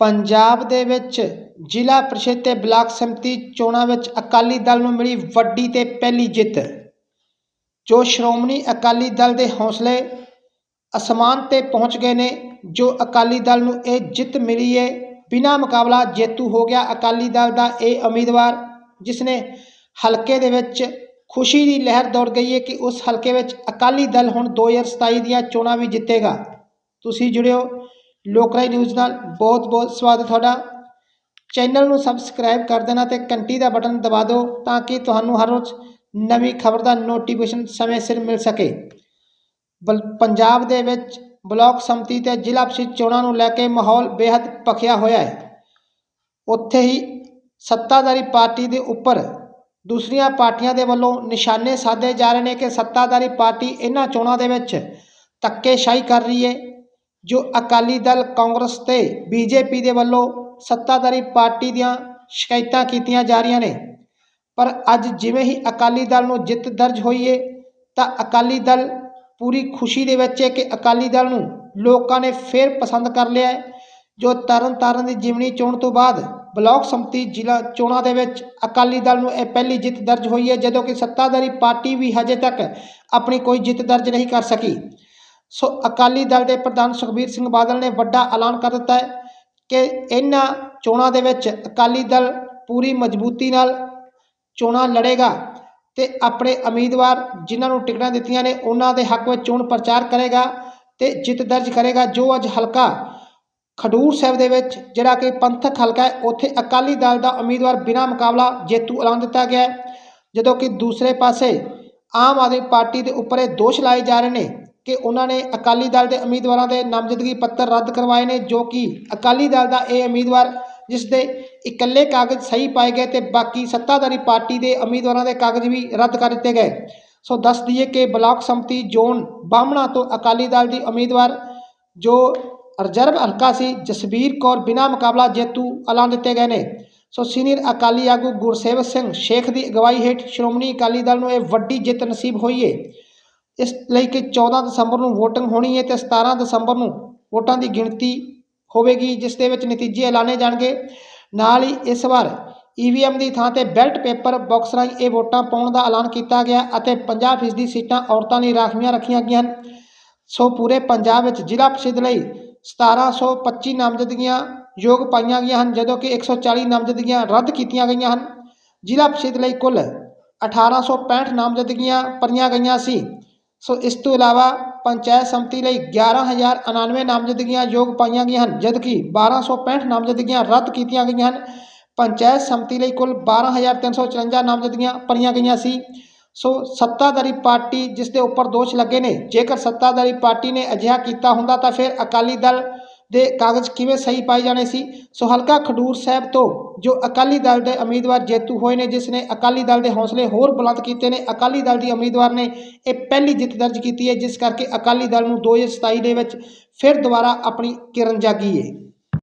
ਪੰਜਾਬ ਦੇ ਵਿੱਚ ਜ਼ਿਲ੍ਹਾ ਪ੍ਰੀਸ਼ਦ ਤੇ ਬਲਾਕ ਸੰਮਤੀ ਚੋਣਾਂ ਵਿੱਚ ਅਕਾਲੀ ਦਲ ਨੂੰ ਮਿਲੀ ਵੱਡੀ ਤੇ ਪਹਿਲੀ ਜਿੱਤ। ਜੋ ਸ਼੍ਰੋਮਣੀ ਅਕਾਲੀ ਦਲ ਦੇ ਹੌਸਲੇ ਅਸਮਾਨ ਤੇ ਪਹੁੰਚ ਗਏ ਨੇ, ਜੋ ਅਕਾਲੀ ਦਲ ਨੂੰ ਇਹ ਜਿੱਤ ਮਿਲੀ ਹੈ ਬਿਨਾਂ ਮੁਕਾਬਲਾ ਜੇਤੂ ਹੋ ਗਿਆ ਅਕਾਲੀ ਦਲ ਦਾ ਇਹ ਉਮੀਦਵਾਰ ਜਿਸ ਨੇ ਹਲਕੇ ਦੇ ਵਿੱਚ ਖੁਸ਼ੀ ਦੀ ਲਹਿਰ ਦੌੜ ਗਈ ਹੈ ਕਿ ਉਸ ਹਲਕੇ ਵਿੱਚ ਅਕਾਲੀ ਦਲ ਹੁਣ 2027 ਦੀਆਂ ਚੋਣਾਂ ਵੀ ਜਿੱਤੇਗਾ। ਤੁਸੀਂ ਜੁੜਿਓ ਲੋਕਰਾਈ ਨਿਊਜ਼ ਨਾਲ ਬਹੁਤ ਬਹੁਤ ਸਵਾਗਤ ਤੁਹਾਡਾ। ਚੈਨਲ ਨੂੰ ਸਬਸਕ੍ਰਾਈਬ ਕਰ ਦੇਣਾ ਤੇ ਘੰਟੀ ਦਾ ਬਟਨ ਦਬਾ ਦਿਓ ਤਾਂ ਕਿ ਤੁਹਾਨੂੰ ਹਰ ਰੋਜ਼ ਨਵੀਂ ਖਬਰ ਦਾ ਨੋਟੀਫਿਕੇਸ਼ਨ ਸਮੇਂ ਸਿਰ ਮਿਲ ਸਕੇ। ਬਲ, ਪੰਜਾਬ ਦੇ ਵਿੱਚ ਬਲਾਕ ਸੰਮਤੀ ਤੇ ਜ਼ਿਲ੍ਹਾ ਪ੍ਰੀਸ਼ਦ ਚੋਣਾਂ ਨੂੰ ਲੈ ਕੇ ਮਾਹੌਲ ਬੇहद ਭਖਿਆ ਹੋਇਆ ਹੈ। ਉੱਥੇ ਹੀ ਸੱਤਾਧਾਰੀ ਪਾਰਟੀ ਦੇ ਉੱਪਰ ਦੂਸਰੀਆਂ ਪਾਰਟੀਆਂ ਦੇ ਵੱਲੋਂ ਨਿਸ਼ਾਨੇ ਸਾਧੇ ਜਾ ਰਹੇ ਨੇ ਕਿ ਸੱਤਾਧਾਰੀ ਪਾਰਟੀ ਇਹਨਾਂ ਚੋਣਾਂ ਦੇ ਵਿੱਚ ਧੱਕੇਸ਼ਾਹੀ ਕਰ ਰਹੀ ਹੈ। ਜੋ ਅਕਾਲੀ ਦਲ ਕਾਂਗਰਸ ਤੇ ਬੀਜੇਪੀ ਦੇ ਵੱਲੋਂ ਸੱਤਾਧਾਰੀ ਪਾਰਟੀ ਦੀਆਂ ਸ਼ਿਕਾਇਤਾਂ ਕੀਤੀਆਂ ਜਾ ਰਹੀਆਂ ਨੇ। ਪਰ ਅੱਜ ਜਿਵੇਂ ਹੀ ਅਕਾਲੀ ਦਲ ਨੂੰ ਜਿੱਤ ਦਰਜ ਹੋਈ ਹੈ ਤਾਂ ਅਕਾਲੀ ਦਲ ਪੂਰੀ ਖੁਸ਼ੀ ਦੇ ਵਿੱਚ ਹੈ ਕਿ ਅਕਾਲੀ ਦਲ ਨੂੰ ਲੋਕਾਂ ਨੇ ਫੇਰ ਪਸੰਦ ਕਰ ਲਿਆ ਹੈ ਜੋ ਤਰਨ ਤਾਰਨ ਦੀ ਜਿਮਣੀ ਚੋਣ ਤੋਂ ਬਾਅਦ ਬਲਾਕ ਸੰਮਤੀ ਜ਼ਿਲ੍ਹਾ ਚੋਣਾਂ ਦੇ ਵਿੱਚ ਅਕਾਲੀ ਦਲ ਨੂੰ ਇਹ ਪਹਿਲੀ ਜਿੱਤ ਦਰਜ ਹੋਈ ਹੈ ਜਦੋਂ ਕਿ ਸੱਤਾਧਾਰੀ ਪਾਰਟੀ ਵੀ ਹਜੇ ਤੱਕ ਆਪਣੀ ਕੋਈ ਜਿੱਤ ਦਰਜ ਨਹੀਂ ਕਰ ਸਕੀ। ਸੋ ਅਕਾਲੀ ਦਲ ਦੇ ਪ੍ਰਧਾਨ ਸੁਖਬੀਰ ਸਿੰਘ ਬਾਦਲ ਨੇ ਵੱਡਾ ਐਲਾਨ ਕਰ ਦਿੱਤਾ ਹੈ ਕਿ ਇਹਨਾਂ ਚੋਣਾਂ ਦੇ ਵਿੱਚ ਅਕਾਲੀ ਦਲ ਪੂਰੀ ਮਜ਼ਬੂਤੀ ਨਾਲ ਚੋਣਾਂ ਲੜੇਗਾ ਤੇ ਆਪਣੇ ਉਮੀਦਵਾਰ ਜਿਨ੍ਹਾਂ ਨੂੰ ਟਿਕਟਾਂ ਦਿੱਤੀਆਂ ਨੇ ਉਹਨਾਂ ਦੇ ਹੱਕ ਵਿੱਚ ਚੋਣ ਪ੍ਰਚਾਰ ਕਰੇਗਾ ਤੇ ਜਿੱਤ ਦਰਜ ਕਰੇਗਾ। ਜੋ ਅੱਜ ਹਲਕਾ ਖਡੂਰ ਸਾਹਿਬ ਦੇ ਵਿੱਚ ਜਿਹੜਾ ਕਿ ਪੰਥਕ ਹਲਕਾ ਹੈ, ਉੱਥੇ ਅਕਾਲੀ ਦਲ ਦਾ ਉਮੀਦਵਾਰ ਬਿਨਾਂ ਮੁਕਾਬਲਾ ਜੇਤੂ ਐਲਾਨ ਦਿੱਤਾ ਗਿਆ ਜਦੋਂ ਕਿ ਦੂਸਰੇ ਪਾਸੇ ਆਮ ਆਦਮੀ ਪਾਰਟੀ ਦੇ ਉੱਪਰ ਇਹ ਦੋਸ਼ ਲਾਏ ਜਾ ਰਹੇ ਨੇ ਕਿ ਉਹਨਾਂ ਨੇ ਅਕਾਲੀ ਦਲ ਦੇ ਉਮੀਦਵਾਰਾਂ ਦੇ ਨਾਮਜ਼ਦਗੀ ਪੱਤਰ ਰੱਦ ਕਰਵਾਏ ਨੇ, ਜੋ ਕਿ ਅਕਾਲੀ ਦਲ ਦਾ ਇਹ ਉਮੀਦਵਾਰ ਜਿਸ ਦੇ ਇਕੱਲੇ ਕਾਗਜ਼ ਸਹੀ ਪਾਏ ਗਏ ਤੇ ਬਾਕੀ ਸੱਤਾਧਾਰੀ ਪਾਰਟੀ ਦੇ ਉਮੀਦਵਾਰਾਂ ਦੇ ਕਾਗਜ਼ ਵੀ ਰੱਦ ਕਰ ਦਿੱਤੇ ਗਏ। ਸੋ ਦੱਸ ਦਈਏ ਕਿ ਬਲਾਕ ਸੰਮਤੀ ਜ਼ੋਨ ਬਾਹਮਣਾ ਤੋਂ ਅਕਾਲੀ ਦਲ ਦੀ ਉਮੀਦਵਾਰ ਜੋ ਰਿਜ਼ਰਵ ਹਲਕਾ ਸੀ, ਜਸਬੀਰ ਕੌਰ ਬਿਨਾਂ ਮੁਕਾਬਲਾ ਜੇਤੂ ਐਲਾਨ ਦਿੱਤੇ ਗਏ ਨੇ। ਸੋ ਸੀਨੀਅਰ ਅਕਾਲੀ ਆਗੂ ਗੁਰਸੇਵਕ ਸਿੰਘ ਸ਼ੇਖ ਦੀ ਅਗਵਾਈ ਹੇਠ ਸ਼੍ਰੋਮਣੀ ਅਕਾਲੀ ਦਲ ਨੂੰ ਇਹ ਵੱਡੀ ਜਿੱਤ ਨਸੀਬ ਹੋਈ ਹੈ ਇਸ ਲਈ ਕਿ 14 ਦਸੰਬਰ ਨੂੰ VOTING ਹੋਣੀ ਹੈ ਤੇ 17 ਦਸੰਬਰ ਨੂੰ ਵੋਟਾਂ ਦੀ ਗਿਣਤੀ ਹੋਵੇਗੀ, ਜਿਸ ਦੇ ਵਿੱਚ ਨਤੀਜੇ ਐਲਾਨੇ ਜਾਣਗੇ। ਨਾਲ ਹੀ ਇਸ ਵਾਰ ਈਵੀਐਮ ਦੀ ਥਾਂ ਤੇ ਬੈਲਟ ਪੇਪਰ ਬਾਕਸ ਰਾਹੀਂ ਇਹ ਵੋਟਾਂ ਪਾਉਣ ਦਾ ਐਲਾਨ ਕੀਤਾ ਗਿਆ ਅਤੇ 50% ਸੀਟਾਂ ਔਰਤਾਂ ਲਈ ਰਾਖਵੀਆਂ ਰੱਖੀਆਂ ਗਈਆਂ ਹਨ। ਸੋ ਪੂਰੇ ਪੰਜਾਬ ਵਿੱਚ ਜ਼ਿਲ੍ਹਾ ਪ੍ਰੀਸ਼ਦ ਲਈ 1725 ਨਾਮਜ਼ਦਗੀਆਂ ਯੋਗ ਪਾਈਆਂ ਗਈਆਂ ਹਨ, ਜਦੋਂ ਕਿ 140 ਨਾਮਜ਼ਦਗੀਆਂ ਰੱਦ ਕੀਤੀਆਂ ਗਈਆਂ ਹਨ। ਜ਼ਿਲ੍ਹਾ ਪ੍ਰੀਸ਼ਦ ਲਈ ਕੁੱਲ 1865 ਨਾਮਜ਼ਦਗੀਆਂ ਭਰੀਆਂ ਗਈਆਂ ਸੀ। ਸੋ ਇਸ ਤੋਂ ਇਲਾਵਾ ਪੰਚਾਇਤ ਸੰਮਤੀ ਲਈ 11099 ਨਾਮਜ਼ਦਗੀਆਂ ਯੋਗ ਪਾਈਆਂ ਗਈਆਂ ਹਨ, ਜਦਕਿ 1265 ਨਾਮਜ਼ਦਗੀਆਂ ਰੱਦ ਕੀਤੀਆਂ ਗਈਆਂ ਹਨ। ਪੰਚਾਇਤ ਸੰਮਤੀ ਲਈ ਕੁੱਲ 12354 ਨਾਮਜ਼ਦਗੀਆਂ ਭਰੀਆਂ ਗਈਆਂ ਸੀ। ਸੋ ਸੱਤਾਧਾਰੀ ਪਾਰਟੀ ਜਿਸ ਦੇ ਉੱਪਰ ਦੋਸ਼ ਲੱਗੇ ਨੇ, ਜੇਕਰ ਸੱਤਾਧਾਰੀ ਪਾਰਟੀ ਨੇ ਅਜਿਹਾ ਕੀਤਾ ਹੁੰਦਾ ਤਾਂ ਫਿਰ ਅਕਾਲੀ ਦਲ ਦੇ ਕਾਗਜ਼ ਕਿਵੇਂ ਸਹੀ ਪਾਏ ਜਾਣੇ ਸੀ? ਸੋ ਹਲਕਾ ਖਡੂਰ ਸਾਹਿਬ ਤੋਂ ਜੋ ਅਕਾਲੀ ਦਲ ਦੇ ਉਮੀਦਵਾਰ ਜੇਤੂ ਹੋਏ ਨੇ, ਜਿਸ ਨੇ ਅਕਾਲੀ ਦਲ ਦੇ ਹੌਸਲੇ ਹੋਰ ਬੁਲੰਦ ਕੀਤੇ ਨੇ, ਅਕਾਲੀ ਦਲ ਦੀ ਉਮੀਦਵਾਰ ਨੇ ਇਹ ਪਹਿਲੀ ਜਿੱਤ ਦਰਜ ਕੀਤੀ ਹੈ, ਜਿਸ ਕਰਕੇ ਅਕਾਲੀ ਦਲ ਨੂੰ 2027 ਦੇ ਵਿੱਚ ਫਿਰ ਦੁਬਾਰਾ ਆਪਣੀ ਕਿਰਨ ਜਾਗੀ ਹੈ।